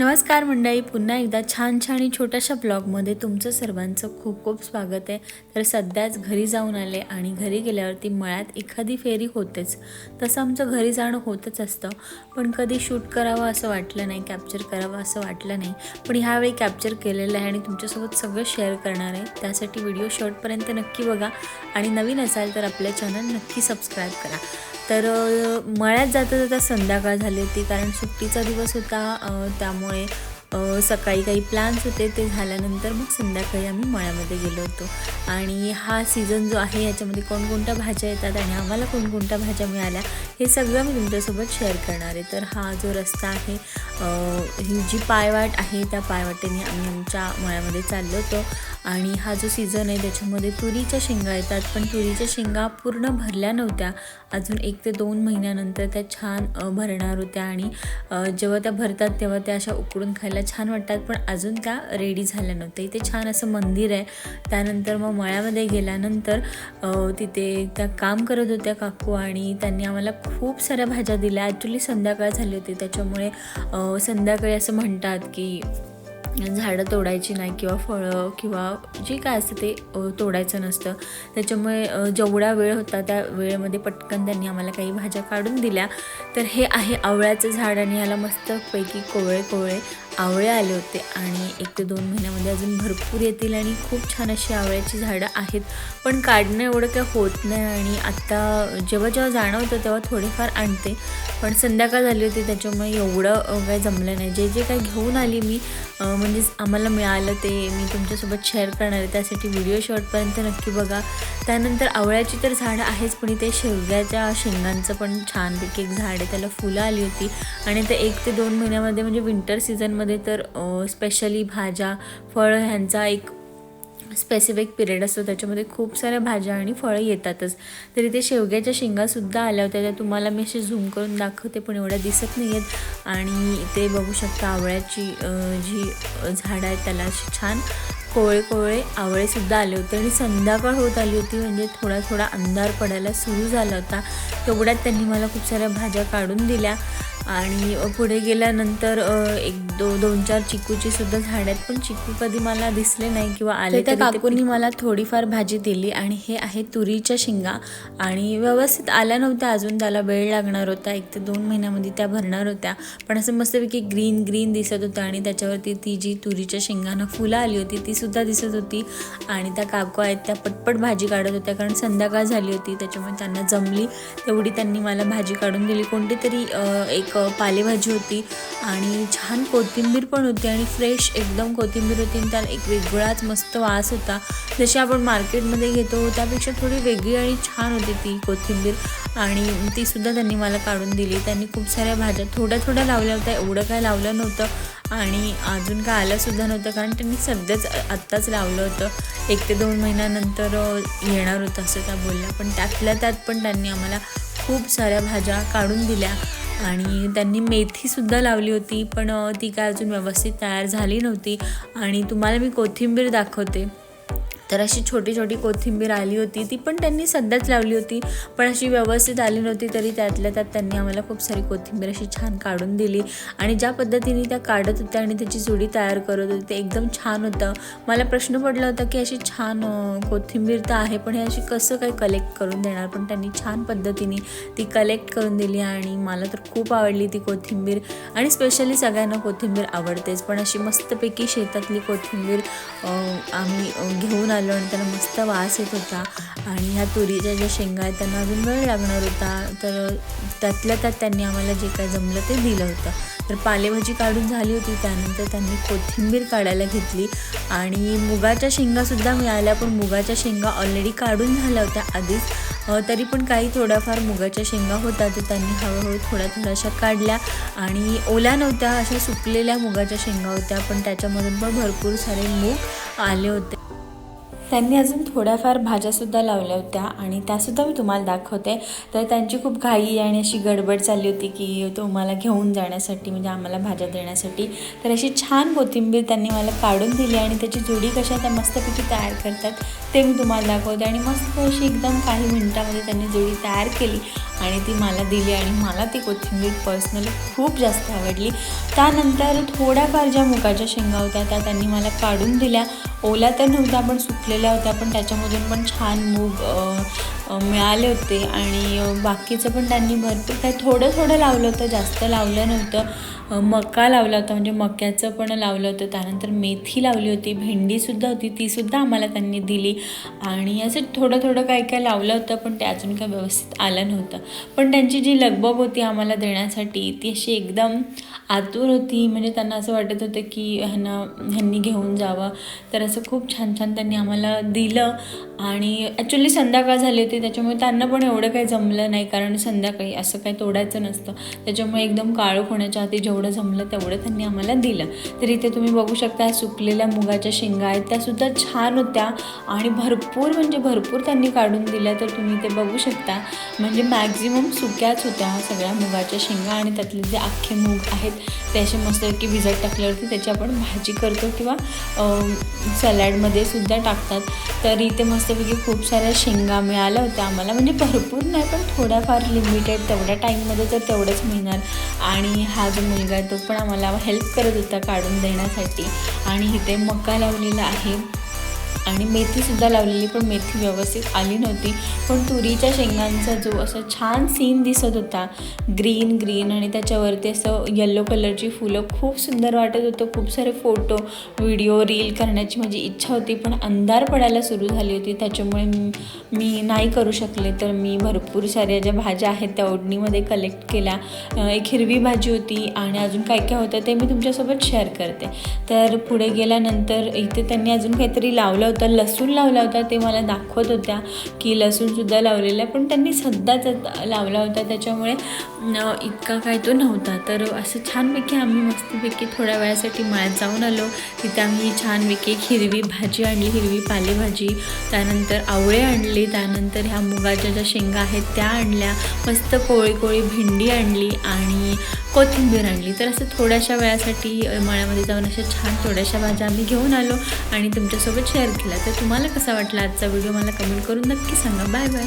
नमस्कार मंडळी पुन्हा एकदा छान छान आणि छोट्याशा ब्लॉगमध्ये तुमचं सर्वांचं खूप खूप स्वागत आहे. तर सध्याच घरी जाऊन आले आणि घरी गेल्यावरती मळ्यात एखादी फेरी होतेच. तसं आमचं घरी जाणं होतच असतं. पण कधी शूट करावं असं वाटलं नाही कॅप्चर करावं असं वाटलं नाही. पण ह्यावेळी कॅप्चर केलेलं आहे आणि तुमच्यासोबत सगळं शेअर करणार आहे. त्यासाठी व्हिडिओ शॉर्टपर्यंत नक्की बघा. आणि नवीन असाल तर आपल्या चॅनल नक्की सबस्क्राईब करा. तर मळ्यात जाता जाता संध्याकाळ झाली होती कारण सुट्टीचा दिवस होता त्यामुळे सकाळी काही प्लॅन्स होते ते झाल्यानंतर मग संध्याकाळी आम्ही मळ्यामध्ये गेलो होतो. आणि हा सीझन जो आहे याच्यामध्ये कोणकोणत्या भाज्या येतात आणि आम्हाला कोणकोणत्या भाज्या मिळाल्या हे सगळं मी तुमच्यासोबत शेअर करणार आहे. तर हा जो रस्ता आहे ही जी पायवाट आहे त्या पायवाटेने आम्ही आमच्या मळ्यामध्ये चाललो होतो. आणि हा जो सीझन आहे त्याच्यामध्ये तुरीच्या शेंगा येतात. पण तुरीच्या शेंगा पूर्ण भरल्या नव्हत्या. अजून एक ते दोन महिन्यानंतर त्या छान भरणार होत्या. आणि जेव्हा त्या भरतात तेव्हा त्या अशा उकडून खायला छान वाटतात पण अजून त्या रेडी झाल्या नव्हत्या. इथे छान असं मंदिर आहे. त्यानंतर मग मळ्यामध्ये गेल्यानंतर तिथे त्या काम करत होत्या काकू आणि त्यांनी आम्हाला खूप साऱ्या भाज्या दिल्या. ॲक्च्युली संध्याकाळ झाली होती त्याच्यामुळे संध्याकाळी असं म्हणतात की झाडं तोडायची नाही किंवा फळं किंवा जे काय असतं ते तोडायचं नसतं. त्याच्यामुळे जेवढा वेळ होता त्या वेळेमध्ये पटकन त्यांनी आम्हाला काही भाज्या काढून दिल्या. तर हे आहे आवळ्याचं झाड आणि ह्याला मस्तपैकी कोवळे कोवळे आवळे आले होते आणि एक ते दोन महिन्यामध्ये अजून भरपूर येतील आणि खूप छान अशी आवळ्याची झाडं आहेत. पण काढणं एवढं काही होत नाही आणि आत्ता जेव्हा जेव्हा जाणवतं तेव्हा थोडेफार आणते. पण संध्याकाळ झाली होती त्याच्यामुळे एवढं काय काही जमलं नाही. जे जे काही घेऊन आली मी म्हणजे आम्हाला मिळालं ते मी तुमच्यासोबत शेअर करणार आहे. त्यासाठी व्हिडिओ शॉर्टपर्यंत नक्की बघा. त्यानंतर आवळ्याची तर झाडं आहेच पण इथे शेवग्याच्या शेंगांचं पण छानपैकी एक झाड आहे. त्याला फुलं आली होती आणि ते एक ते दोन महिन्यामध्ये म्हणजे विंटर सीझनमध्ये तर स्पेशली भाज्या फळं ह्यांचा एक स्पेसिफिक पिरियड असतो. त्याच्यामध्ये खूप साऱ्या भाज्या आणि फळं येतातच. तर इथे शेवग्याच्या शेंगासुद्धा आल्या होत्या. त्या तुम्हाला मी असे झूम करून दाखवते पण एवढ्या दिसत नाही आहेत आणि इथे बघू शकता आवळ्याची जी झाडं आहेत त्याला अशी छान कोवळे कोवळे आवळेसुद्धा आले होते. आणि संध्याकाळ होत आली होती म्हणजे थोडा थोडा अंधार पडायला सुरू झाला होता. तेवढ्यात त्यांनी मला खूप साऱ्या भाज्या काढून दिल्या. आणि पुढे गेल्यानंतर एक दो दोन चार चिकूची सुद्धा झाड आहेत. पण चिकू कधी मला दिसले नाही किंवा आले त्या काकूंनी मला थोडीफार भाजी दिली आणि हे आहे तुरीच्या शेंगा. आणि व्यवस्थित आल्या नव्हत्या अजून त्याला वेळ लागणार होता. एक ते दोन महिन्यामध्ये त्या भरणार होत्या. पण असं मस्तपैकी ग्रीन ग्रीन दिसत होतं आणि त्याच्यावरती ती जी तुरीच्या शेंगांना फुलं आली होती ती सुद्धा दिसत होती. आणि त्या काकू आहेत त्या पटपट भाजी काढत होत्या कारण संध्याकाळ झाली होती. त्याच्यामुळे त्यांना जमली. तेवढी त्यांनी मला भाजी काढून दिली. कोणती तरी अ, एक पालेभाजी होती आणि छान कोथिंबीर पण होती आणि फ्रेश एकदम कोथिंबीर होती आणि त्याला एक वेगळाच मस्त वास होता. जशी आपण मार्केटमध्ये घेतो त्यापेक्षा थोडी वेगळी आणि छान होती ती कोथिंबीर आणि तीसुद्धा त्यांनी मला काढून दिली. त्यांनी खूप साऱ्या भाज्या थोड्या थोड्या लावल्या होत्या एवढं काय लावलं नव्हतं आणि अजून काय आलंसुद्धा नव्हतं कारण त्यांनी सध्याच आत्ताच लावलं होतं. एक ते दोन महिन्यानंतर येणार होतं असं त्या बोलल्या. पण त्यातल्या त्यात पण त्यांनी आम्हाला खूप साऱ्या भाज्या काढून दिल्या आणि त्यांनी मेथीसुद्धा लावली होती पण ती काय अजून व्यवस्थित तयार झाली नव्हती. आणि तुम्हाला मी कोथिंबीर दाखवते. तर अशी छोटी छोटी कोथिंबीर आली होती. ती पण त्यांनी सध्याच लावली होती. पण अशी व्यवस्थित आली नव्हती तरी त्यातल्या त्यात त्यांनी आम्हाला खूप सारी कोथिंबीर अशी छान काढून दिली. आणि ज्या पद्धतीने त्या काढत होत्या आणि त्याची जुडी तयार करत होती ते एकदम छान होतं. मला प्रश्न पडला होता की अशी छान कोथिंबीर तर आहे पण हे अशी कसं काय कलेक्ट करून देणार? पण त्यांनी छान पद्धतीने ती कलेक्ट करून दिली आणि मला तर खूप आवडली ती कोथिंबीर. आणि स्पेशली सगळ्यांना कोथिंबीर आवडतेच. पण अशी मस्तपैकी शेतातली कोथिंबीर आम्ही घेऊन आलो आणि त्यांना मस्त वास येत होता. आणि ह्या तुरीच्या ज्या शेंगा आहेत त्यांना अजून वेळ लागणार होता. तर त्यातल्या त्यात त्यांनी आम्हाला जे काय जमलं ते दिलं होतं. तर पालेभाजी काढून झाली होती. त्यानंतर त्यांनी कोथिंबीर काढायला घेतली. आणि मुगाच्या शेंगासुद्धा मिळाल्या पण मुगाच्या शेंगा ऑलरेडी काढून झाल्या होत्या आधीच. तरी पण काही थोड्याफार मुगाच्या शेंगा होत्या तर त्यांनी हळूहळू थोड्या थोड्याशा काढल्या. आणि ओल्या नव्हत्या अशा सुकलेल्या मुगाच्या शेंगा होत्या पण त्याच्यामधून पण भरपूर सारे मूग आले होते. त्यांनी अजून थोड्याफार भाज्यासुद्धा लावल्या होत्या आणि त्यासुद्धा मी तुम्हाला दाखवते. तर त्यांची खूप घाई आणि अशी गडबड चालली होती की तुम्हाला घेऊन जाण्यासाठी म्हणजे आम्हाला भाज्या देण्यासाठी. तर अशी छान कोथिंबीर त्यांनी मला काढून दिली आणि त्याची जोडी कशा त्या मस्तपैकी तयार करतात. ते मी तुम्हाला दाखवते. आणि मस्त अशी एकदम काही मिनटामध्ये त्यांनी जोडी तयार केली आणि ती मला दिली आणि मला ती कोथिंबीर पर्सनली खूप जास्त आवडली. त्यानंतर थोड्याफार ज्या मुगाच्या शेंगा होत्या त्या त्यांनी मला काढून दिल्या. ओल्या तर नव्हत्या पण सुकलेल्या होत्या पण त्याच्यामधून पण छान मूग मिळाले होते आणि बाकीचं पण त्यांनी भरपूर काय थोडं थोडं लावलं होतं जास्त लावलं नव्हतं. मका लावला होता म्हणजे मक्याचं पण लावलं होतं. त्यानंतर मेथी लावली होती भेंडीसुद्धा होती तीसुद्धा आम्हाला त्यांनी दिली. आणि असं थोडं थोडं काय काय लावलं होतं पण ते अजून काय व्यवस्थित आलं नव्हतं. पण त्यांची जी लगबग होती आम्हाला देण्यासाठी ती अशी एकदम आतुर होती. म्हणजे त्यांना असं वाटत होतं की ह्यांना ह्यांनी घेऊन जावं. तर असं खूप छान छान त्यांनी आम्हाला दिलं. आणि ॲक्च्युली संध्याकाळ झाली होती त्याच्यामुळे त्यांना पण एवढं काही जमलं नाही कारण संध्याकाळी असं काही तोडायचं नसतं. त्याच्यामुळे एकदम काळोख होण्याच्या आधी जेवढं जमलं तेवढं त्यांनी आम्हाला दिलं. तर इथे तुम्ही बघू शकता सुकलेल्या मुगाच्या शेंगा आहेत त्यासुद्धा छान होत्या आणि भरपूर म्हणजे भरपूर त्यांनी काढून दिल्या. तर तुम्ही ते बघू शकता म्हणजे मॅक्झिमम सुक्याच होत्या सगळ्या मुगाच्या शेंगा आणि त्यातले जे अख्खे मूग आहेत ते असे मस्तपैकी भिजत टाकल्यावरती त्याची आपण भाजी करतो किंवा सॅलॅडमध्ये सुद्धा टाकतात. तर इथे मस्तपैकी खूप साऱ्या शेंगा मिळाल्या होत्या आम्हाला. म्हणजे भरपूर नाही पण थोड्याफार लिमिटेड तेवढ्या टाईममध्ये तर तेवढंच मिळणार. आणि हा जो मुलगा आहे तो पण आम्हाला हेल्प करत होता काढून देण्यासाठी. आणि इथे मका लावलेला आहे. आणि मेथीसुद्धा लावलेली पण मेथी व्यवस्थित आली नव्हती. पण तुरीच्या शेंगांचा जो असा छान सीन दिसत होता ग्रीन ग्रीन आणि त्याच्यावरती असं येल्लो कलरची फुलं खूप सुंदर वाटत होतं. खूप सारे फोटो व्हिडिओ रील करण्याची माझी इच्छा होती पण अंधार पडायला सुरू झाली होती. त्याच्यामुळे मी- नाही करू शकले. तर मी भरपूर साऱ्या ज्या भाज्या आहेत त्या ओढणीमध्ये कलेक्ट केल्या. एक हिरवी भाजी होती आणि अजून काय काय होतं ते मी तुमच्यासोबत शेअर करते. तर पुढे गेल्यानंतर इथे त्यांनी अजून काहीतरी लावलं होता लसूण लावला होता ते मला दाखवत होत्या की लसूणसुद्धा लावलेला आहे. पण त्यांनी सध्याच लावला होता त्याच्यामुळे इतका काय तो नव्हता. तर असं छानपैकी आम्ही मस्तपैकी थोड्या वेळासाठी मळ्यात जाऊन आलो. तिथे आम्ही छानपैकी एक हिरवी भाजी आणली हिरवी पालेभाजी त्यानंतर आवळे आणली त्यानंतर ह्या मुगाच्या ज्या शेंगा आहेत त्या आणल्या मस्त कोळी कोळी भेंडी आणली आणि कोथिंबीर आणली. तर असं थोड्याशा वेळासाठी मळ्यामध्ये जाऊन अशा छान थोड्याशा भाज्या आम्ही घेऊन आलो आणि तुमच्यासोबत शेअर केला तर तुम्हाला कसा वाटला आजचा व्हिडिओ? मला कमेंट करून नक्की सांगा. Bye bye.